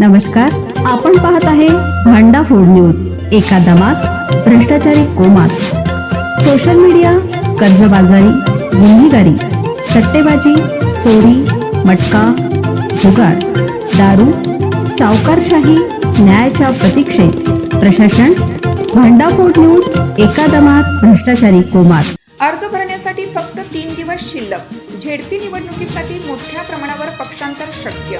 नमस्कार आपण पाहत आहे भांडा फोड न्यूज एका दमात भ्रष्टाचारी कोमात. सोशल मीडिया कर्जबाजारी गुन्हेगारी सट्टेबाजी चोरी मटका जुगार दारू सावकारशाही न्यायाच्या प्रतीक्षेत. प्रशासन भांडाफोड न्यूज एका दमात भ्रष्टाचारी कोमात. अर्ज भरण्यासाठी फक्त तीन दिवस शिल्लक. झेडपी निवडणुकीसाठी मोठ्या प्रमाणावर पक्षांतर शक्य.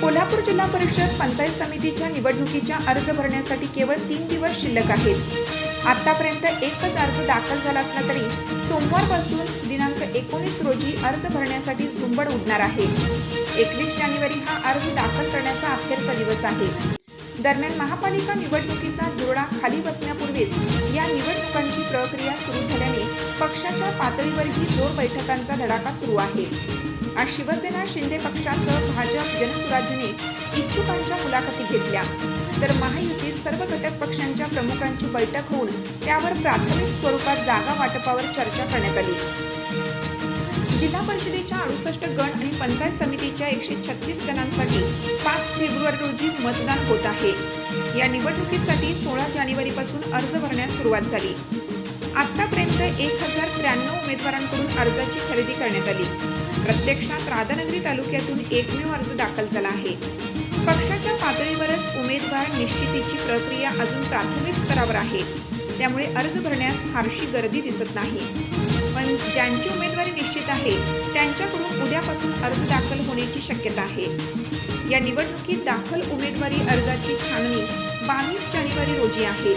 कोल्हापूर जिल्हा परिषद पंचायत समितीच्या निवडणुकीच्या अर्ज भरण्यासाठी केवळ तीन दिवस शिल्लक आहेत. आतापर्यंत एकच अर्ज दाखल झाला असला तरी सोमवारपासून दिनांक एकोणीस रोजी अर्ज भरण्यासाठी झुंबड उडणार आहे. एकवीस जानेवारी हा अर्ज दाखल करण्याचा अखेरचा दिवस आहे. दरम्यान महापालिका निवडणुकीचा दुरडा खाली बसण्यापूर्वीच या निवडणुकांची प्रक्रिया सुरू झाल्याने पक्षाच्या पातळीवरही जोर बैठकांचा धडाका सुरू आहे. आज शिवसेना शिंदे पक्षासह भाजप जनसुराज्यने इच्छुकांच्या मुलाखती घेतल्या. तर महायुतीत सर्व घटक पक्षांच्या प्रमुखांची बैठक होऊन त्यावर प्राथमिक स्वरूपात जागा वाटपावर चर्चा करण्यात आली. जिल्हा परिषदेच्या अडुसष्ट गण आणि पंचायत समितीच्या एकशे छत्तीस जणांसाठी पाच फेब्रुवारी रोजी मतदान होत आहे. या निवडणुकीसाठी सोळा जानेवारीपासून अर्ज भरण्यास सुरुवात झाली. आतापर्यंत एक हजार त्र्याण्णव उमेदवारांकडून अर्जाची खरेदी करण्यात आली. प्रत्यक्षात राधानगरी तालुक्यातून एकमेव अर्ज दाखल झाला आहे. पक्षाच्या पातळीवरच उमेदवार निश्चितीची प्रक्रिया अजून प्राथमिक स्तरावर आहे. त्यामुळे अर्ज भरण्यास फारशी गर्दी दिसत नाही. पण ज्यांची उमेदवारी निश्चित आहे त्यांच्याकडून उद्यापासून अर्ज दाखल होण्याची शक्यता आहे. या निवडणुकीत दाखल उमेदवारी अर्जाची छाननी बावीस जानेवारी रोजी आहे.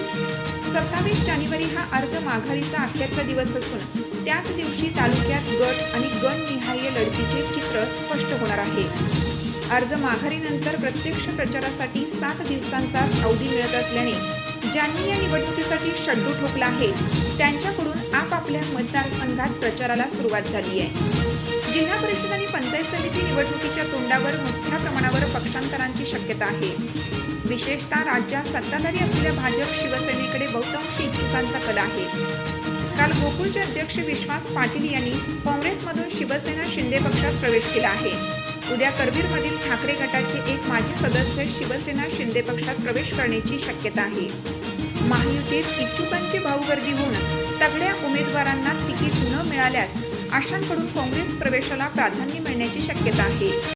सत्तावीस जानेवारी हा अर्ज माघारीचा अखेरचा दिवस असून त्याच दिवशी तालुक्यात गट आणि गणनिहाय लढतीचे चित्र स्पष्ट होणार आहे. अर्ज माघारीनंतर प्रत्यक्ष प्रचारासाठी सात दिवसांचा अवधी मिळत असल्याने ज्यांनी या निवडणुकीसाठी शड्डू ठोकला आहे त्यांच्याकडून आपापल्या मतदारसंघात प्रचाराला सुरुवात झाली आहे. जिल्हा परिषद आणि पंचायत समिती निवडणुकीच्या तोंडावर मोठ्या प्रमाणावर पक्षांतरांची शक्यता आहे. विशेषतः राज्यात सत्ताधारी असलेल्या भाजप शिवसेनेकडे बहुतांश इच्छुकांचा कल आहे. काल गोकुळचे अध्यक्ष विश्वास पाटील यांनी काँग्रेसमधून शिवसेना शिंदे पक्षात प्रवेश केला आहे. उद्या करवीरमधील ठाकरे गटाचे एक माजी सदस्य शिवसेना शिंदे पक्षात प्रवेश करण्याची शक्यता आहे. महायुतीत इच्छुकांची भाऊगर्दी होऊन तगड्या उमेदवारांना तिकीट न मिळाल्यास आशांकडून काँग्रेस प्रवेशाला प्राधान्य मिळण्याची शक्यता आहे.